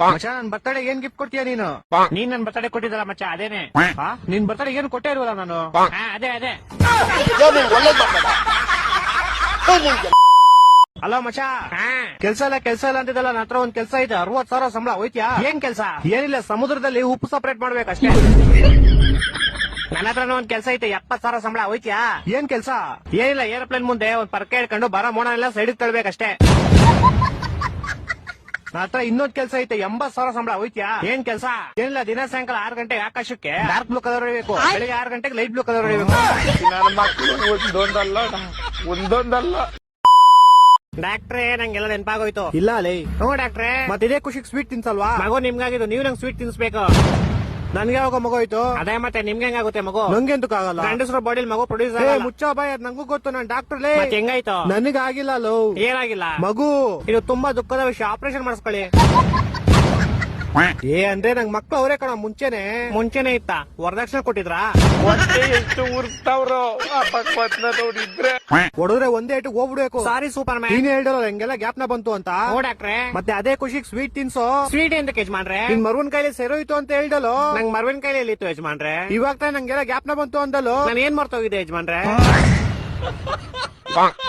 ಮಚ್ಚ ನನ್ ಬರ್ತಡೆ ಏನ್ ಗಿಫ್ಟ್ ಕೊಡ್ತೀಯ ನೀನು? ನೀನ್ ನನ್ ಬರ್ತಡೆ ಕೊಟ್ಟಿದ್ದಲ್ಲ ಮಚ್ಚ ಅದೇನೆ? ನಿನ್ ಬರ್ತಡೆ ಏನ್ ಕೊಟ್ಟೇ ಇರುವಲ್ಲ ನಾನು? ಅದೇ ಅದೇ. ಅಲೋ ಮಚ್ಚ. ಹಾ. ಕೆಲ್ಸ ಇಲ್ಲ ಕೆಲ್ಸ ಇಲ್ಲ ಅಂತಿದ್ದಲ್ಲ ನನ್ನ ಹತ್ರ ಒಂದ್ ಕೆಲ್ಸ ಐತೆ ಅರವತ್ ಸಾವಿರ ಸಂಬಳ ಹೋಯ್ತಿಯಾ? ಏನ್ ಕೆಲ್ಸ? ಏನಿಲ್ಲ ಸಮುದ್ರದಲ್ಲಿ ಉಪ್ಪು ಸಪರೇಟ್ ಮಾಡ್ಬೇಕಷ್ಟೇ. ನನ್ನ ಹತ್ರ ಒಂದ್ ಕೆಲ್ಸ ಐತೆ ಎಪ್ಪತ್ ಸಾವಿರ ಸಂಬಳ ಹೋಯ್ತ್ಯಾ? ಏನ್ ಕೆಲ್ಸ? ಏನಿಲ್ಲ ಏರೋಪ್ಲೇನ್ ಮುಂದೆ ಒಂದ್ ಪರ್ಕೆ ಹಿಡ್ಕೊಂಡು ಬರ ಮೋಣ ಎಲ್ಲ ಸೈಡ್ ತಳ್ಬೇಕಷ್ಟೇ. ಹತ್ರ ಇನ್ನೊಂದ್ ಕೆಲಸ ಐತೆ ಎಂಬತ್ ಸಾವಿರ ಸಂಬಳ ಹೋಯ್ತ್ಯಾ? ಏನ್ ಕೆಲಸ? ಏನಿಲ್ಲ ದಿನ ಸಾಯಂಕಾಲ ಆರು ಗಂಟೆಗೆ ಆಕಾಶಕ್ಕೆ ಡಾರ್ಕ್ ಬ್ಲೂ ಕಲರ್ ಹೊಡಿಬೇಕು. ಬೆಳಿಗ್ಗೆ ಆರು ಗಂಟೆಗೆ ಲೈಟ್ ಬ್ಲೂ ಕಲರ್ ಹೊಡಿಬೇಕು. ನನ್ನ ಮಕ್ಕಳು ಒಂದೊಂದಲ್ಲ ಒಂದೊಂದಲ್ಲ. ಡಾಕ್ಟ್ರೇ ನಂಗೆಲ್ಲ ನೆನಪಾಗೋಯ್ತು. ಇಲ್ಲ ಲೈ. ಹ್ಞೂ ಡಾಕ್ಟ್ರೆ ಮತ್ತೆ ಇದೇ ಖುಷಿಗೆ ಸ್ವೀಟ್ ತಿನ್ಸಲ್ವಾ? ಮಗು ನಿಮ್ಗಾಗಿದ್ದು ನೀವು ನಂಗೆ ಸ್ವೀಟ್ ತಿನ್ಸ್ಬೇಕು. ನನ್ಗೆ ಯಾವಾಗ ಮಗು ಆಯ್ತು ಅದೇ ಮತ್ತೆ ನಿಮ್ಗೆ ಹೆಂಗಾಗುತ್ತೆ ಮಗು? ನಂಗೆಂತಕ್ಕಾಗಲ್ಲ ಗಂಡಸ್ರ ಬಾಡಿಲ್ ಮಗು ಪ್ರೊಡ್ಯೂಸ್ ಏ ಆಗಲ್ಲ. ಮುಚ್ಚ ಬಾಯ್ ನಂಗೂ ಗೊತ್ತು ನಾನ್ ಡಾಕ್ಟರ್ ಲೇ. ಮತ್ತೆ ಹೆಂಗಾಯ್ತು? ನನಗಾಗಿಲ್ಲ ಲೋ. ಏನಾಗಿಲ್ಲ? ಮಗು. ಇದು ತುಂಬಾ ದುಃಖದ ವಿಷಯ. ಆಪರೇಷನ್ ಮಾಡಿಸ್ಕೊಳ್ಳಿ. ಏ ಅಂದ್ರೆ ನಂಗ್ ಮಕ್ಳು ಅವರೇ ಕಣ ಮುಂಚೆನೆ. ಮುಂಚೆನೆ ಇತ್ತ. ವರದಕ್ಷಿಣೆ ಕೊಟ್ಟಿದ್ರಾ? ಹೊಟ್ಟೆ ಎಷ್ಟು ಉರ್ತಾವ್ರೋ ಆ ಪಕ್ವತ್ನ ನೋಡಿದ್ರೆ. ಹೊಡೆದ್ರೆ ಒಂದೇ ಇಟ್ಟು ಹೋಗ್ಬಿಡ್ಬೇಕು. ಸಾರಿ ಸೂಪರ್ ಮ್ಯಾನ್ ನೀನ್ ಹೇಳಿರೋ ಹೆಂಗೆಲ್ಲ ನ ಬಂತು ಅಂತ. ಓ ಡಾಕ್ಟ್ರೆ. ಮತ್ತೆ ಅದೇ ಖುಷಿಗೆ ಸ್ವೀಟ್ ತಿನ್ಸೋ. ಸ್ವೀಟ್ ಎಂತ ಯಜಮಾನ್ರೆ ನಿನ್ ಮರವನ್ ಕೈಲಿ ಇತ್ತು ಅಂತ ಹೇಳ್ದಲು ನಂಗ್ ಮರವನ್ ಕೈಲಿ ಇತ್ತು ಯಜಮಾನ್ರೆ? ಇವಾಗ ನಂಗೆಲ್ಲ ಗ್ಯಾಪ್ನ ಬಂತು ಅಂದಲು ನಾನು ಏನ್ ಹೋಗಿದೆ ಯಜಮಾನ್ರೆ?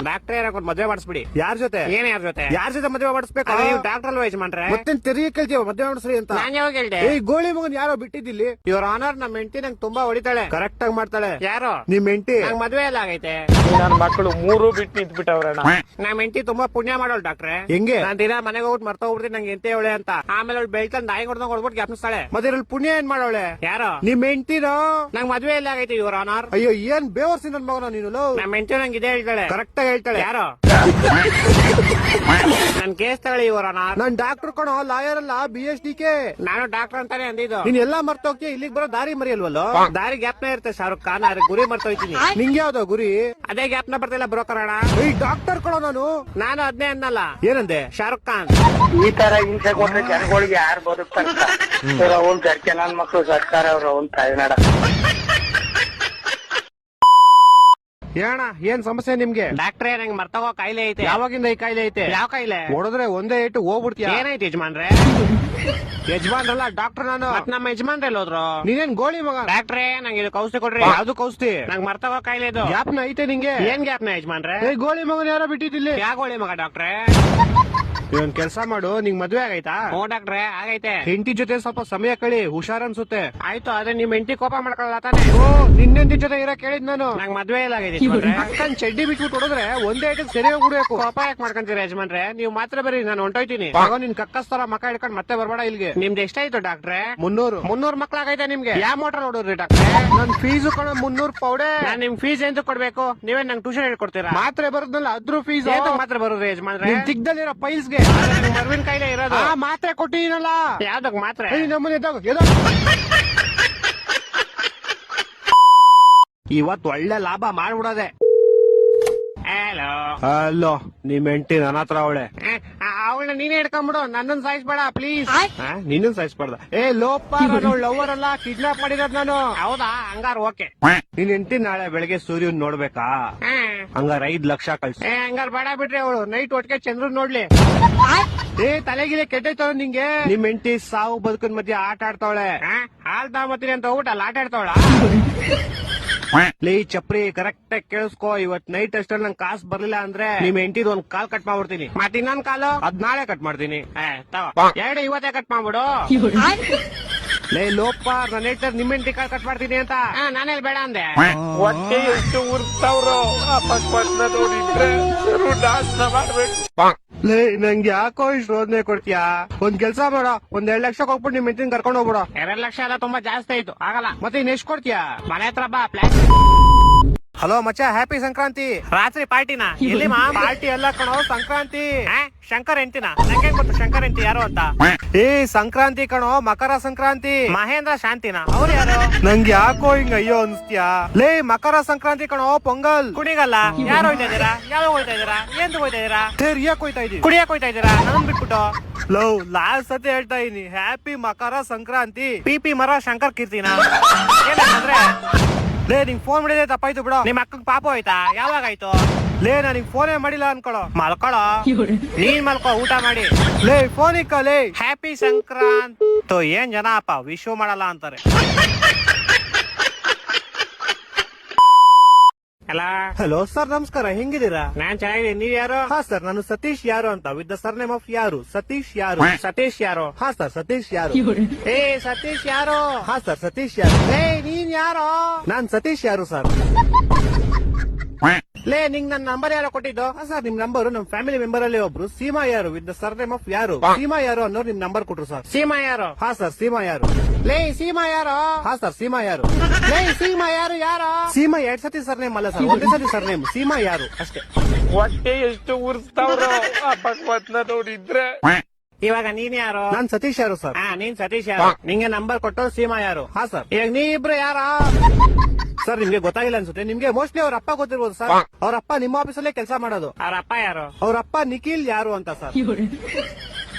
ಡಾಕ್ಟ್ರೆ ಯಾಕೊಂಡ್ ಮದ್ವೆ ಮಾಡಿಸ್ಬಿಡಿ. ಯಾರ್ ಜೊತೆ? ಏನ್ ಯಾರ ಜೊತೆ? ಯಾರ್ ಜೊತೆ ಮದುವೆ ಮಾಡಿಸ್ಬೇಕು? ನೀವು ಡಾಕ್ಟರ್ ಅಲ್ವಾ ಯಜಮಾನ್ರೆ? ಮತ್ತೆ ತಿರುಗಿ ಕೇಳ್ತೀವ ಮದುವೆ ಮಾಡಿಸ್ರಿ ಅಂತ. ನಾನ್ ಯಾವಾಗ ಹೇಳ್ದೆ? ಏ ಗೋಳಿ ಮಗನ್ ಯಾರೋ ಬಿಟ್ಟಿದ್ದಿಲ್ಲಿ? ಇವ್ರ ಆನರ್ ನಮ್ಮ ಹೆಂಡತಿ ನಂಗೆ ತುಂಬಾ ಹೊಡಿತಾಳೆ. ಕರೆಕ್ಟ್ ಆಗಿ ಮಾಡ್ತಾಳೆ. ಯಾರು? ನಿಮ್ ಹೆಂಡತಿ? ನಂಗ್ ಮದ್ವೆ ಎಲ್ಲ ಆಗೈತೆ. ನನ್ನ ಮಕ್ಕಳು ಮೂರು ಬಿಟ್ಟು ನಿಂತ್ಬಿಟ್ಟವ್ರಣ್ಣ ನಮ್ಮ ಹೆಂಡತಿ ತುಂಬಾ ಪುಣ್ಯ ಮಾಡೋಳು ಡಾಕ್ಟ್ರೆ ಹೆಂಗೆ? ನಾನ್ ದಿನ ಮನೆಗೆ ಹೋಗ್ಬಿಟ್ಟು ಮರ್ತ ಹೋಗ್ಬಿಡ್ತೀನಿ ನಂಗೆ ಎಂತೆ ಅವಳೆ ಅಂತ. ಆಮೇಲೆ ಅವ್ಳು ಬೆಳ್ತಂದ್ ನಾಯಿ ಹೊಡ್ದಂಗ್ ಹೊಡ್ಬಿಟ್ಟು ಜ್ಞಾಪಿಸ್ತಾಳೆ. ಮತ್ತೆ ಇದ್ರಲ್ಲಿ ಪುಣ್ಯ ಏನ್ ಮಾಡೋಳೆ? ಯಾರು? ನಿಮ್ ಹೆಂಡತಿನೋ? ನಂಗ್ ಮದ್ವೆ ಎಲ್ಲ ಆಗೈತೆ ಇವ್ರ ಆನರ್ ಅಯ್ಯೋ ಏನ್ ಬೇವರ್ಸಿ ನನ್ ಮಗನ ನೀನು ನಮ್ಮ ನಮ್ ಹೆಂಡತಿ ನಂಗೆ ಇದೇ ಹೇಳ್ತಾಳೆ. ಕರೆಕ್ಟ್ ಆಗಿ ಹೇಳ್ತಾಳೆ. ಯಾರು? ನನ್ ಕೇಸ್ ತಗೊಳ್ಳಿ ಇವರ ನಾನ್ ಡಾಕ್ಟರ್ ಕಣೋ ಲಾಯರ್ ಅಲ್ಲ ಬಿ ಎಸ್ ಡಿ ಕೆ ನಾನು ಡಾಕ್ಟರ್ ಅಂತಾನೆ ಅಂದಿದ್ದು. ನೀನ್ ಎಲ್ಲಾ ಮರ್ತೋಗ್ತೀಯ ಇಲ್ಲಿಗೆ ಬರೋ ದಾರಿ ಮರಿಯಲ್ವಲ್ಲ? ದಾರಿ ಗ್ಯಾಪ್ನ ಇರುತ್ತೆ ಶಾರುಖ್ ಖಾನ್ ಆದ್ರೆ ಗುರಿ ಮರ್ತೋಯ್ತೀನಿ. ನಿಂಗೆ ಯಾವ್ದೋ ಗುರಿ? ಅದೇ ಗ್ಯಾಪ್ನ ಬರ್ತಿಲ್ಲ ಬ್ರೋಕರ್ ಅಣ್ಣ ಈ ಡಾಕ್ಟರ್ ಕಣೋ ನಾನು. ನಾನು ಅದ್ನೇ ಅನ್ನಲ್ಲ. ಏನಂದೆ? ಶಾರುಖ್ ಖಾನ್. ಈ ತರ ಹಿಂಸೆ ಕೊಟ್ರೆ ಜನಗಳಿಗೆ ಯಾರು ಬದುಕ್ತಾರೆ? ಅವ್ನ್ ಸರ್ಕೆ ನನ್ ಮಕ್ಕಳು ಸರ್ಕಾರ ಅವ್ರ ಅವ್ನ್ ತಾಯ್ನಾಡ ಏಣ ಏನ್ ಸಮಸ್ಯೆ ನಿಮ್ಗೆ? ಡಾಕ್ಟ್ರೇ ನಂಗೆ ಮರ್ತೋಗೋ ಕಾಯಿಲೆ ಐತೆ. ಯಾವಾಗಿಂದ ಈ ಕಾಯಿಲೆ ಐತೆ? ಯಾವ ಕಾಯಿಲೆ? ಹೊಡೆದ್ರೆ ಒಂದೇ ಇಟ್ಟು ಹೋಗ್ಬಿಡ್ತೀಯ? ಏನಾಯ್ತು ಯಜಮಾನ್ರೆ? ಯಜಮಾನ್ರಲ್ಲ ಡಾಕ್ಟರ್ ನಾನು. ನಮ್ಮ ನಮ್ಮ ಯಜಮಾನ್ರೆ ಹೋದ್ರು ನೀನೇನ್ ಗೋಳಿ ಮಗ? ಡಾಕ್ಟ್ರೇ ನಂಗೆ ಇದು ಕೌಸ್ತಿ ಕೊಡ್ರಿ. ಯಾವ್ದು ಕೌಸ್ತಿ? ನಂಗೆ ಮರ್ತೋಗೋ ಕಾಯಿಲೆ ಇದು. ಯಾಪ್ನ ಐತೆ ನಿಂಗೆ? ಏನ್ ಗ್ಯಾಪ್ನ ಯಜಮಾನ್ರೆ? ಏ ಗೋಳಿ ಮಗನ್ ಯಾರೋ ಬಿಟ್ಟಿದ್ದಿಲ್ಲಿ? ಯಾಗೋಳಿ ಮಗ ಡಾಕ್ಟ್ರೆ ಇವನ್ ಕೆಲ್ಸ ಮಾಡು ನಿಂಗ್ ಮದ್ವೆ ಆಗೈತಾ? ಓ ಡಾಕ್ಟ್ರೆ ಆಗೈತೆ. ಹೆಂಡತಿ ಜೊತೆ ಸ್ವಲ್ಪ ಸಮಯ ಕಳಿ ಹುಷಾರ್ ಅನ್ಸುತ್ತೆ. ಆಯ್ತು ಆದ್ರೆ ನಿಮ್ ಹೆಂಡತಿ ಕೋಪ ಮಾಡ್ಕೊಳ್ಳಲ್ಲ ತಾನೆ? ಓ ನಿನ್ನೆಂದಿ ಜೊತೆ ಇರೋ ಕೇಳಿದ್ ನಾನು. ನಂಗ್ ಮದ್ವೆ ಇಲ್ಲ ಆಗಿದೆ. ಅಕ್ಕನ್ ಚಡ್ಡಿ ಬಿಟ್ಬಿಟ್ಟು ಹೊಡೆದ್ರೆ ಒಂದೇ ಐಟಮ್ ಸರಿ ಹೋಗ್ಬಿಡ್ಬೇಕು. ಕೋಪ ಯಾಕೆ ಮಾಡ್ಕೊಂತೀರ ಯಜಮಾನ್ರೆ? ನೀವು ಮಾತ್ರ ಬರೀ ನಾನು ಹೊಂಟೋಯ್ತೀನಿ. ಆಗ ನಿನ್ ಕಕ್ಕಸ್ತರ ಮಕ್ಕ ಹಿಡ್ಕೊಂಡ್ ಮತ್ತೆ ಬರ್ಬೇಡ ಇಲ್ಲಿಗೆ. ನಿಮ್ದು ಎಷ್ಟಾಯ್ತು ಡಾಕ್ಟ್ರೆ? ಮುನ್ನೂರು. ಮುನ್ನೂರ್ ಮಕ್ಳಾಗೈತೆ ನಿಮ್ಗೆ? ಯಾವ ಮೋಟರ್ ನೋಡಿದ್ರಿ ಡಾಕ್ಟ್ರೆ? ನನ್ ಫೀಸ್ ಕಣ ಮುನ್ನೂರು ಪೌಡೆ. ನಾನ್ ನಿಮ್ ಫೀಸ್ ಎಂತ ಕೊಡ್ಬೇಕು? ನೀವೇ ನಂಗೆ ಟ್ಯೂಷನ್ ಹೇಳ್ಕೊಡ್ತೀರಾ? ಮಾತ್ರ ಬರೋದ್ನಲ್ಲ ಅದ್ರ ಫೀಸ್. ಮಾತ್ರ ಬರೋದು ಯಜಮಾನ್ರೆ? ತಿಗ್ದಲ್ಲಿರೋ ಪೈಲ್ಸ್ಗೆ ಮರ್ವಿನ ಕಾಯಿಲೆ ಇರೋದು. ಆ ಮಾತ್ರೆ ಕೊಟ್ಟಿನಲ್ಲ ಯಾವ್ದಕ್ ಮಾತ್ರೆ? ನಮ್ಮನೆ ಇವತ್ ಒಳ್ಳೆ ಲಾಭ ಮಾಡ್ಬಿಡೋದೆ. ಹಲೋ ಹಲೋ ನಿಮ್ ಹೆಂಡತಿ ನನ್ನ ಹತ್ರ ಅವಳೆ. ಅವಳನ್ನ ನೀನೇ ಹಿಡ್ಕೊಂಡ್ಬಿಡು ನನ್ನನ್ ಸಾಯಿಸ್ಬೇಡ ಪ್ಲೀಸ್ ನಿನ್ನ ಸಾಯಿಸ್ಬಾರ್ದ. ಏ ಲೋಪ ನಾನು ಲವರ್ ಅಲ್ಲ ಕಿಡ್ನಾಪ್ ಮಾಡಿರೋದ್ ನಾನು. ಹೌದಾ? ಹಂಗಾರ ಓಕೆ. ನೀನ್ ಹೆಂಡತಿ ನಾಳೆ ಬೆಳಗ್ಗೆ ಸೂರ್ಯನ್ ನೋಡ್ಬೇಕಾ? ಹಂಗಾರ ಐದ್ ಲಕ್ಷ ಕಳ್ಸಿ. ಏ ಹಂಗಾರ ಬೇಡ ಬಿಡ್ರಿ ಅವಳು. ನೈಟ್ ಒಟ್ಟಿಗೆ ಚಂದ್ರನ್ ನೋಡ್ಲಿ. ಏ ತಲೆಗಿಲೆ ಕೆಟ್ಟೈತವ ನಿಂಗೆ. ನಿಮ್ ಹೆಂಡತಿ ಸಾವು ಬದುಕನ್ ಮಧ್ಯೆ ಆಟ ಆಡ್ತಾವಳೆ. ಆ, ಹಾಲ್ ತಗೊಂಬತ್ತೀನಿ ಅಂತ ಹೋಗ್ಬಿಟ್ಟು ಅಲ್ಲಿ ಆಟ ಆಡ್ತಾವಳ? ಲೇ ಚಪ್ರಿ ಕರೆಕ್ಟ್ ಆಗಿ ಕೇಳಿಸ್ಕೋ. ಇವತ್ ನೈಟ್ ಅಷ್ಟಲ್ಲಿ ನಂಗೆ ಕಾಸ್ ಬರ್ಲಿಲ್ಲ ಅಂದ್ರೆ ನಿಮ್ ಹೆಂಡತಿದ್ ಒಂದ್ ಕಾಲ್ ಕಟ್ ಮಾಡ್ಬಿಡ್ತೀನಿ. ಮತ್ ಇನ್ನೊಂದ್ ಕಾಲು ಅದ್ ನಾಳೆ ಕಟ್ ಮಾಡ್ತೀನಿ. ಎರಡು ಇವತ್ತೇ ಕಟ್ ಮಾಡ್ಬಿಡು. ಲೇ ಲೋಪ ನನ್ನ ಹೇಳ್ತಾರೆ ನಿಮ್ ಹೆಂಡತಿ ಕಾಲ್ ಕಟ್ ಮಾಡ್ತೀನಿ ಅಂತ. ಆ, ನಾನೆಲ್ಲಿ ಬೇಡ ಅಂದೆ. ಹೊಟ್ಟೆ ಎಷ್ಟು ಉರ್ತವ್ರು? ನೋಡಿದ್ರೆ ಮಾಡ್ಬೇಕು. ಲೇ, ನಂಗೆ ಯಾಕೋ ಇಷ್ಟು ರೋದನೆ ಕೊಡ್ತೀಯಾ? ಒಂದ್ ಕೆಲ್ಸ ಮಾಡ ಒಂದ್ ಎರಡ್ ಲಕ್ಷ ಹೋಗ್ಬಿಟ್ಟು ನಿಮ್ ಮೆಂಟಿನ ಕರ್ಕೊಂಡು ಹೋಗ್ಬಿಡ. ಎರಡ್ ಲಕ್ಷ ಎಲ್ಲ ತುಂಬಾ ಜಾಸ್ತಿ ಆಯ್ತು, ಆಗಲ್ಲ. ಮತ್ತೆ ಇನ್ ಎಷ್ಟ್ ಕೊಡ್ತೀಯಾ? ಮನೆ ಹತ್ರ ಬಾ ಪ್ಲಾಸ್ ಹಲೋ ಮಚ್ಚ ಹ್ಯಾಪಿ ಸಂಕ್ರಾಂತಿ. ರಾತ್ರಿ ಪಾರ್ಟಿನ? ಎಲ್ಲಿ ಮಾ ಪಾರ್ಟಿ ಎಲ್ಲ ಕಣೋ ಸಂಕ್ರಾಂತಿ. ಆ, ಶಂಕರ್ ಎಂತಿನ ನಂಗೆ ಗೊತ್ತು ಶಂಕರ್ ಎಂತಿ ಯಾರು ಅಂತ. ಏ ಸಂಕ್ರಾಂತಿ ಕಣೋ ಮಕರ ಸಂಕ್ರಾಂತಿ. ಮಹೇಂದ್ರ ಶಾಂತಿನ? ಅವ್ರು ಯಾರು? ನಂಗೆ ಯಾಕೋ ಹಿಂಗ ಅಯ್ಯೋ ಅನ್ಸ್ತ್ಯಾ? ಲೇ ಮಕರ ಸಂಕ್ರಾಂತಿ ಕಣೋ ಪೊಂಗಲ್. ಕುಣಿಗಲ್ಲ? ಯಾರು ಹೋಯ್ತಾ ಇದೀರಾ ಯಾರು ಹೋಯ್ತಾ ಇದೀರಾ ಏನ್ ಹೋಯ್ತಾ ಇದೀರಾ ಸೇರಿಯಾಕ್ ಹೋಯ್ತಾ ಇದೀವಿ ಕುಡಿಯಕ್ ಹೋಯ್ತಾ ಇದೀರಾ ನನ್ ಬಿಟ್ಬಿಟ್ಟು. ಲವ್ ಲಾಸ್ಟ್ ಸತಿ ಹೇಳ್ತಾ ಇದೀನಿ ಹ್ಯಾಪಿ ಮಕರ ಸಂಕ್ರಾಂತಿ. ಪಿ ಪಿ ಮರ ಶಂಕರ್ ಕೀರ್ತಿನ? ಏನಂದ್ರೆ ಲೇ ನಿಂಗ್ ಫೋನ್ ಮಾಡಿದ್ರೆ ತಪ್ಪಾಯ್ತು ಬಿಡು. ನಿಮ್ ಅಕ್ಕಗ್ ಪಾಪ ಹೋಯ್ತಾ? ಯಾವಾಗ ಆಯ್ತು ಲೇ ನಿಂಗ್ ಫೋನೇ ಮಾಡಿಲ್ಲ ಅನ್ಕೊಳೋ. ಮಲ್ಕೊಳೋ? ನೀನ್ ಮಲ್ಕೋ ಊಟ ಮಾಡಿ. ಲೇ ಫೋನ್ ಇಕ್ಕಲೇ ಹ್ಯಾಪಿ ಸಂಕ್ರಾಂತ್. ತೋ ಏನ್ ಜನ ಅಪ್ಪ ವಿಶ್ ಮಾಡಲ್ಲ ಅಂತಾರೆ. ಅಲ್ಲ ಹಲೋ ಸರ್ ನಮಸ್ಕಾರ ಹೆಂಗಿದ್ದೀರಾ? ನಾನ್ ಚೆನ್ನಾಗಿದ್ದೀನಿ ನೀವ್ ಯಾರು? ಹಾ ಸರ್ ನಾನು ಸತೀಶ್ ಯಾರು ಅಂತ with the surname of ಯಾರು? ಸತೀಶ್ ಯಾರು? ಸತೀಶ್ ಯಾರು? ಹಾ ಸರ್ ಸತೀಶ್ ಯಾರು? ಏ ಸತೀಶ್ ಯಾರು? ಹಾ ಸರ್ ಸತೀಶ್ ಯಾರು? ಏ ನೀನ್ ಯಾರು? ನಾನ್ ಸತೀಶ್ ಯಾರು ಸರ್ ಲೇ ನಿಂಗ್ ನನ್ನ ನಂಬರ್ ಯಾರೋ ಕೊಟ್ಟಿದ್ದು? ಸರ್ ನಿಮ್ ನಂಬರ್ ನಮ್ ಫ್ಯಾಮಿಲಿ ಮೆಂಬರ್ ಅಲ್ಲಿ ಒಬ್ರು. ಸೀಮಾ ಯಾರು? With the surname of ಯಾರು? ಸೀಮಾ ಯಾರು ಅನ್ನೋರು ನಿಮ್ ನಂಬರ್ ಕೊಟ್ರು ಸರ್. ಸೀಮಾ ಯಾರು? ಹಾ ಸರ್ ಸೀಮಾ ಯಾರು. ಲೇ ಸೀಮಾ ಯಾರು? ಹಾ ಸರ್ ಸೀಮಾ ಯಾರು. ಲೇ ಸೀಮಾ ಯಾರು ಯಾರು? ಸೀಮಾ ಎರಡ್ ಸತಿ ಸರ್ ನೇಮ್ ಅಲ್ಲ ಸರ್ ಒಂದೇ ಸತಿ ಸರ್ ನೇಮ್ ಸೀಮಾ ಯಾರು? ಅಷ್ಟೇ. ಹೊಟ್ಟೆ ಎಷ್ಟು ಉರ್ಸ್ತಾವ್ರ ಆ ಭಗವತ್ನ ನೋಡಿದ್ರೆ. ಇವಾಗ ನೀನ್ ಯಾರು? ನಾನ್ ಸತೀಶ್ ಯಾರು ಸರ್? ಹಾ ನೀನ್ ಸತೀಶ್ ಯಾರು? ನಿಂಗೆ ನಂಬರ್ ಕೊಟ್ಟು ಸೀಮಾ ಯಾರು? ಹಾ ಸರ್. ಈಗ ನೀ ಇಬ್ರು ಯಾರ? ಸರ್ ನಿಮ್ಗೆ ಗೊತ್ತಾಗಿಲ್ಲ ಅನ್ಸುತ್ತೆ. ನಿಮ್ಗೆ ಮೋಸ್ಟ್ಲಿ ಅವ್ರ ಅಪ್ಪ ಗೊತ್ತಿರ್ಬೋದು ಸರ್. ಅವ್ರ ಅಪ್ಪ ನಿಮ್ಮ ಆಫೀಸಲ್ಲೇ ಕೆಲಸ ಮಾಡೋದು. ಅವ್ರ ಅಪ್ಪ ಯಾರು? ಅವ್ರ ಅಪ್ಪ ನಿಖಿಲ್ ಯಾರು ಅಂತ ಸರ್.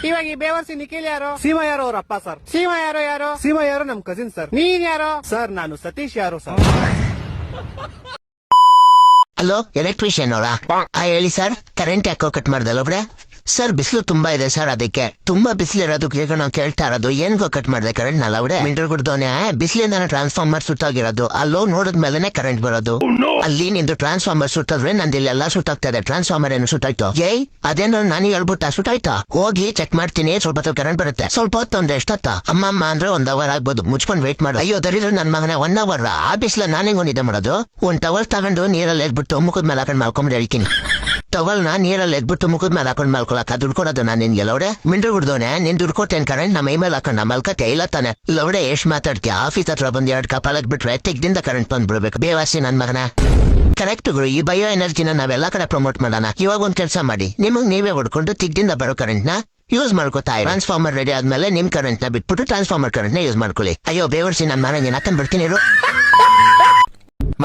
ಇವಾಗ ಈ ಬೇವರ್ಸಿ ನಿಖಿಲ್ ಯಾರು? ಸೀಮಾ ಯಾರು ಅವ್ರ ಅಪ್ಪ ಸರ್? ಸೀಮಾ ಯಾರು ಯಾರು? ಸೀಮಾ ಯಾರು ನಮ್ ಕಸಿನ್ ಸರ್. ನೀನ್ ಯಾರು? ಸರ್ ನಾನು ಸತೀಶ್ ಯಾರು ಸರ್? ಹಲೋ ಎಲೆಕ್ಟ್ರಿಷಿಯನ್ ಅವರಾ? ಹೇಳಿ ಸರ್ ಕರೆಂಟ್ ಯಾಕೋ ಕಟ್ ಮಾಡ್ದಲ್ಲ ಒಬ್ರೆ? ಸರ್ ಬಿಸಿಲು ತುಂಬಾ ಇದೆ ಸರ್ ಅದಕ್ಕೆ. ತುಂಬಾ ಬಿಸಿಲು ಇರೋದು ಕೇಳ್ಕೊಂಡು ನಾವು ಕೇಳ್ತಾ ಇರೋದು. ಏನ್ಗೋ ಕಟ್ ಮಾಡಿದೆ ಕರೆಂಟ್ ನಲ್ಲ ಅವ್ರೆ? ಮಿಂಟರ್ ಗುಡ್ದೋನೆ ಬಿಸಿಲಿಂದ ಟ್ರಾನ್ಸ್ಫಾರ್ಮರ್ ಸುತ್ತಾಗಿರೋದು. ಅಲ್ಲೋ ನೋಡಿದ್ಮೇಲೆ ಕರೆಂಟ್ ಬರೋದು. ಅಲ್ಲಿ ನಿಂದು ಟ್ರಾನ್ಸ್ಫಾರ್ಮರ್ ಸುತ್ತದ್ರೆ ನಂದು ಇಲ್ಲೆಲ್ಲ ಸುತ್ತಾಗ್ತಾ ಇದೆ. ಟ್ರಾನ್ಸ್ಫಾರ್ಮರ್ ಏನು ಸುತ್ತಾಯ್ತು? ಏಯ್ ಅದೇನೋ ನಾನು ಹೇಳ್ಬಿಟ್ಟ? ಸುತ್ತಾಯ್ತಾ? ಹೋಗಿ ಚೆಕ್ ಮಾಡ್ತೀನಿ ಸ್ವಲ್ಪ ಹೊತ್ತು ಕರೆಂಟ್ ಬರುತ್ತೆ. ಸ್ವಲ್ಪ ಹೊತ್ತು? ಎಷ್ಟತ್ತ ಅಮ್ಮ ಅಮ್ಮ ಅಂದ್ರೆ ಒಂದ್ ಅವರ್ ಆಗ್ಬೋದು. ಮುಚ್ಕೊಂಡ್ ವೇಟ್ ಮಾಡು. ಅಯ್ಯೋ ದರಿದ್ರೆ ನನ್ನ ಮಗನ ಒನ್ ಅವರ್ ಆ? ಬಿಸಿಲ ನಾನೇ ಒಂದಿದೆ ಮಾಡೋದು? ಒಂದ್ ಟವರ್ ತಗೊಂಡು ನೀರಲ್ಲಿ ಎದ್ಬಿಟ್ಟು ಮುಖದ ಮೇಲೆ ಹಾಕೊಂಡು ಮಾಡ್ಕೊಂಡ್ ಹೇಳ್ತೀನಿ. ಟವಲ್ನ ನೀರಲ್ಲಿ ಎದ್ಬಿಟ್ಟು ಮುಖದ ಮೇಲೆ ಹಾಕೊಂಡ್ ಮಲ್ಕೊಳಕ ದುಡ್ಡು ಕೊಡೋದು ನಾನು ನಿನ್ಗೆ ಲೌಡೆ ಮಿಂಡ್ರು ಹುಡ್ದೋನೆ, ನೀನ್ ದುಡ್ಡು ಕೊಟ್ಟೇನ್ ಕರೆಂಟ್ ನಮ್ಮ ಮೈ ಮೇಲೆ ಹಾಕೊಂಡ್ ಮಲ್ಕತ್ತೆ, ಇಲ್ಲ ತಾನೆ. ಲೌಡೆ ಎಷ್ಟ್ ಮಾತಾಡ್ತೀಯ? ಆಫೀಸ್ ಹತ್ರ ಬಂದ್ ಎರಡು ಕಪಾಲಕ್ ಬಿಟ್ರೆ ತೆಗ್ದಿಂದ ಕರೆಂಟ್ ಬಂದ್ಬಿಡ್ಬೇಕು. ಬೇವಾಸಿ ನನ್ ಮಗನ. ಕರೆಕ್ಟ್ ಗುರು, ಈ ಬಯೋ ಎನರ್ಜಿನ ನಾವೆಲ್ಲ ಕಡೆ ಪ್ರಮೋಟ್ ಮಾಡೋಣ. ಇವಾಗ ಒಂದ್ ಕೆಲಸ ಮಾಡಿ. ನಿಮಗ್ ನೀವೇ ಹೊಡ್ಕೊಂಡು ತಿಗ್ದಿಂದ ಬರೋ ಕರೆಂಟ್ನ ಯೂಸ್ ಮಾಡ್ಕೋತಾ ಟ್ರಾನ್ಸ್ಫಾರ್ಮರ್ ರೆಡಿ ಆದ್ಮೇಲೆ ನಿಮ್ ಕರೆಂಟ್ನ ಬಿಟ್ಬಿಟ್ಟು ಟ್ರಾನ್ಸ್ಫಾರ್ಮರ್ ಕರೆಂಟ್ನ ಯೂಸ್ ಮಾಡ್ಕೊಳ್ಳಿ. ಅಯ್ಯೋ, ಬೇವರ್ಸಿ ನನ್ ಮನೆ, ನೀನ್ ಹಾಕೊಂಡ್.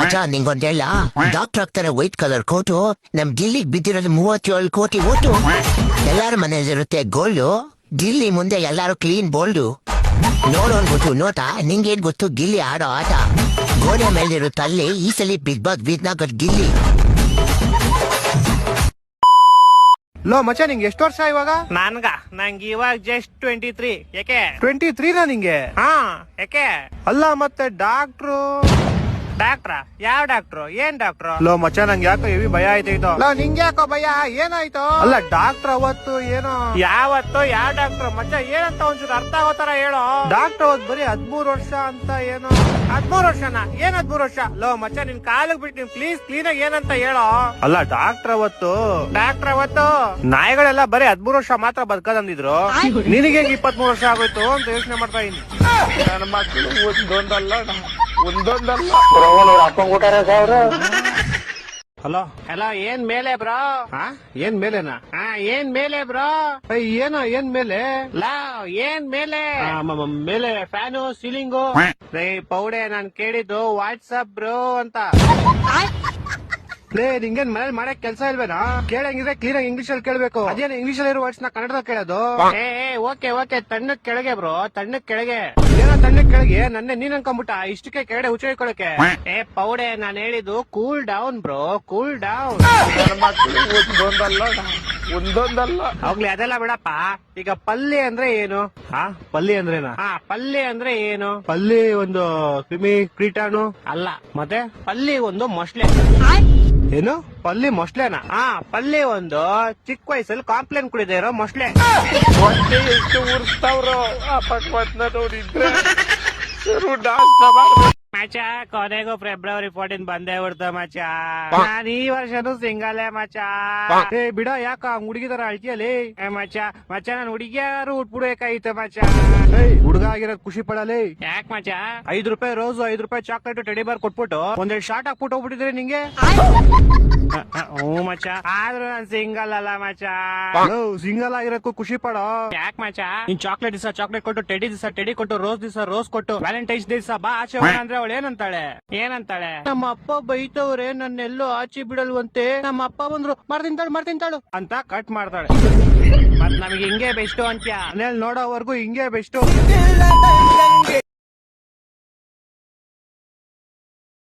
ಮಚ ನಿಂಗೊಂದ್ ಹೇಳ ಡಾಕ್ಟರ್ ಆಗ್ತಾರೆ ವೈಟ್ ಕಲರ್ ಕೋಟು ನಮ್ ಗಿಲ್ಲಿಗ್ ಬಿದ್ದಿರೋದು ಮೂವತ್ತೇಳು ಕೋಟಿ ಓಟು. ಎಲ್ಲಾರ ಮನೇಲಿರುತ್ತೆ ಗೋಲ್ಡು ಗಿಲ್ಲಿ. ಮುಂದೆ ಎಲ್ಲಾರು ಕ್ಲೀನ್ ಬೋಲ್ಡು ನೋಡೋನ್ ಗೊತ್ತು ನೋಟ ನಿಂಗೇನ್ ಗೊತ್ತು? ಗಿಲ್ಲಿ ಆಡೋ ಆಟ. ಗೋಡೆ ಮೇಲಿರೋ ತಲ್ಲಿ ಈ ಸಲ ಬಿಗ್ ಬಾಸ್ ಬೀದ್ನಾಗದ್ ಗಿಲ್ಲಿ. ಲೋ ಮಚ ನಿಂಗೆ ಎಷ್ಟು ವರ್ಷ ಇವಾಗ? ನನ್ಗ? ನಂಗೆ ಇವಾಗ ಜಸ್ಟ್ ಟ್ವೆಂಟಿ ತ್ರೀ ಯಾಕೆ? ಟ್ವೆಂಟಿ ತ್ರೀನಾ ನಿಂಗೆ? ಹಾ ಯಾಕೆ? ಅಲ್ಲ ಮತ್ತೆ ಡಾಕ್ಟ್ರು ಡಾಕ್ಟ್ರ? ಯಾವ ಡಾಕ್ಟ್ರು? ಏನ್ ಡಾಕ್ಟ್ರು? ಲೋ ಮಚ್ಚ ನಂಗೆ ಯಾಕೋ ಹೆವಿ ಭಯ ಆಯ್ತೈತೋ ಲೋ ನಿಂಗೆ ಯಾಕೋ ಭಯ? ಏನಾಯ್ತು? ಅಲ್ಲ ಡಾಕ್ಟರ್ ಅವತ್ತು ಏನೋ ಯಾವತ್ತು ಯಾವ ಡಾಕ್ಟ್ರು? ಮಚ್ಚ ಏನಂತ ಒಂಚೂರು ಅರ್ಥ ಆಗೋ ತರ ಹೇಳು. ಡಾಕ್ಟರ್ ಅವತ್ತು ಬರೀ ಹದ್ಮೂರ್ ವರ್ಷ ಅಂತ ಏನೋ ಹದ್ಮೂರ್ ವರ್ಷನ? ಏನ್ ಹದ್ಮೂರ್ ವರ್ಷ? ಲೋ ಮಚ್ಚ ನಿನ್ ಕಾಲಿಗೆ ಬಿಟ್ಟು ಪ್ಲೀಸ್ ಕ್ಲೀನ್ ಆಗಿ ಏನಂತ ಹೇಳೋ. ಅಲ್ಲ ಡಾಕ್ಟರ್ ಅವತ್ತು ಡಾಕ್ಟ್ರ್ ಅವತ್ತು ನಾಯಿಗಳೆಲ್ಲ ಬರೀ ಹದ್ಮೂರ್ ವರ್ಷ ಮಾತ್ರ ಬದುಕದಂದಿದ್ರು. ನಿನಗೆ ಹೆಂಗ್ ಇಪ್ಪತ್ಮೂರು ವರ್ಷ ಆಗೋಯ್ತು ಅಂತ ಯೋಚನೆ ಮಾಡ್ತಾ ಇದ್ದೀನಿ. ನನ್ನ ಮಕ್ಕಳು ಒಂದೊಂದಲ್ಲ ಒಂದೊಂದಲ್ಲ. ಅವ್ರ ಅಪ್ಪಂಗ್ ಕೊಟ್ಟಾರ ಸಾವಿರ ಹಲೋ? ಹಲೋ ಏನ್ ಮೇಲೆ ಬ್ರೋ? ಹಾ ಏನ್ ಮೇಲೆನಾ? ಹಾ ಏನ್ ಮೇಲೆ ಬ್ರೋ? ಏನ ಏನೋ ಏನ್ ಮೇಲೆ? ಲಾ ಏನ್ ಮೇಲೆ? ಮೇಲೆ ಫ್ಯಾನು ಸೀಲಿಂಗು. ರೈ ಪೌಡೆ ನಾನ್ ಕೇಳಿದ್ದು ವಾಟ್ಸಪ್ ಬ್ರೋ ಅಂತ. ಲೇ ನಿಂಗೇನ್ ಮನೇಲಿ ಮಾಡಕ್ ಕೆಲಸ ಇಲ್ವೇನಾ? ಕೇಳಂಗಿದ್ರೆ ಕ್ಲೀನ್ ಆಗಿ ಇಂಗ್ಲಿಷ್ ಅಲ್ಲಿ ಕೇಳ್ಬೇಕು. ಅದೇನು ಇಂಗ್ಲಿಷ್ ಅಲ್ಲಿ ಇರೋ ವರ್ಡ್ಸ್ನ ಕನ್ನಡದಾಗ ಕೇಳೋದು? ಏ ಓಕೆ ಓಕೆ ತಣ್ಣಕ್ ಕೆಳಗೆ ಬ್ರೋ ತಣ್ಣಕ್ ಕೆಳಗೆ. ಏನೋ ತಣ್ಣಕ್ ಕೆಳಗೆ ನನ್ನೆ ನೀನ್ ಅನ್ಕೊಂಬಿಟ್ಟ ಇಷ್ಟಕ್ಕೆ ಕೆಳಗಡೆ ಹುಚ್ಚಿಕೊಳ್ಳಕ್ಕೆ ಏ ಪೌಡೆ ನಾನ್ ಹೇಳಿದ್ದು cool down bro cool down ಒಂದೊಂದಲ್ಲ ಒಂದೊಂದಲ್ಲ. ಹೋಗ್ಲಿ ಅದೆಲ್ಲ ಬಿಡಪ್ಪ. ಈಗ ಪಲ್ಯ ಅಂದ್ರೆ ಏನು? ಹಾ ಪಲ್ಲಿ ಅಂದ್ರೇನಾ? ಹಾ ಪಲ್ಯ ಅಂದ್ರೆ ಏನು? ಪಲ್ಲಿ ಒಂದು ಕ್ರಿಮಿ ಕ್ರೀಟಾಣು? ಅಲ್ಲ ಮತ್ತೆ ಪಲ್ಲಿ ಒಂದು ಮೊಸ್ಲೆ ಏನು? ಪಲ್ಲಿ ಮೊಸ್ಲೆನಾ ಆ, ಪಲ್ಲಿ ಒಂದು. ಚಿಕ್ಕ ವಯಸ್ಸಲ್ಲಿ ಕಾಂಪ್ಲೇನ್ ಕುಡಿದೇ ಇರೋ ಮೊಸ್ಲೆ ಹೊಟ್ಟೆ ಎಷ್ಟು ಉರ್ಸ್ತಾವ್ರೋ ಆ ನೋಡಿದ್ರೆ. ಮಚ ಕೊನೆಗೂ ಫೆಬ್ರವರಿ ಫೋರ್ಟೀನ್ ಬಂದೇ ಬಿಡ್ತ ಮಚ. ನಾನ್ ಈ ವರ್ಷನು ಸಿಂಗಲೇ ಮಚ. ಏ ಬಿಡ ಯಾಕ ಹುಡುಗಿ ತರ ಅಳ್ತಿಯಲ್ಲಿ? ಏ ಮಚ ಮಚ ನಾನ್ ಹುಡುಗಿಯಾರು ಉಟ್ಬಿಡ್ಬೇಕಾಗಿತ್ತು ಮಚ. ಹುಡುಗ ಆಗಿರೋದ್ ಖುಷಿ ಪಡಲಿ. ಯಾಕ್ ಮಚ? ಐದ್ ರೂಪಾಯಿ ರೋಸ್ ಐದ್ ರೂಪಾಯಿ ಚಾಕ್ಲೇಟ್ ಟೆಡಿ ಬಾರ್ ಕೊಟ್ಬಿಟ್ಟು ಒಂದೆರಡು ಶಾರ್ಟ್ ಹಾಕ್ಬಿಟ್ಟು ಹೋಗ್ಬಿಟ್ಟಿದ್ರೆ ನಿಂಗೆ? ಹ್ಞೂ ಮಚ. ಆದ್ರೂ ನಾನ್ ಸಿಂಗಲ್ ಅಲ್ಲ ಮಚ. ಸಿಂಗಲ್ ಆಗಿರೋದಕ್ಕೂ ಖುಷಿ ಪಡೋ. ಯಾಕ್ ಮಚ? ನೀನ್ ಚಾಕ್ಲೇಟ್ ದಿವಸ ಚಾಕ್ಲೇಟ್ ಕೊಟ್ಟು ಟೆಡಿ ದಿವಸ ಟೆಡಿ ಕೊಟ್ಟು ರೋಸ್ ದಿವಸ ರೋಸ್ ಕೊಟ್ಟು ವ್ಯಾಲೆಂಟೈನ್ಸ್ ಡೇ ದಿವಸ ಬಾ ಆಚೆ ಅಂದ್ರೆ ಅವಳು ಏನಂತಾಳೆ? ಏನಂತಾಳೆ? ನಮ್ಮ ಅಪ್ಪ ಬೈತವ್ರೆ ನನ್ನೆಲ್ಲೋ ಆಚಿ ಬಿಡಲ್ವಂತೆ. ನಮ್ಮ ಅಪ್ಪ ಬಂದ್ರು ಮಾಡ್ತಿಂತಾಳು ಮಾಡ್ತಿಂತಾಳು ಅಂತ ಕಟ್ ಮಾಡ್ತಾಳೆ. ಮತ್ ನಮ್ಗೆ ಹಿಂಗೆ ಬೆಸ್ಟ್ ಅಂತ್ಯ? ಮನೇಲಿ ನೋಡೋವರೆಗೂ ಹಿಂಗೆ ಬೆಸ್ಟ್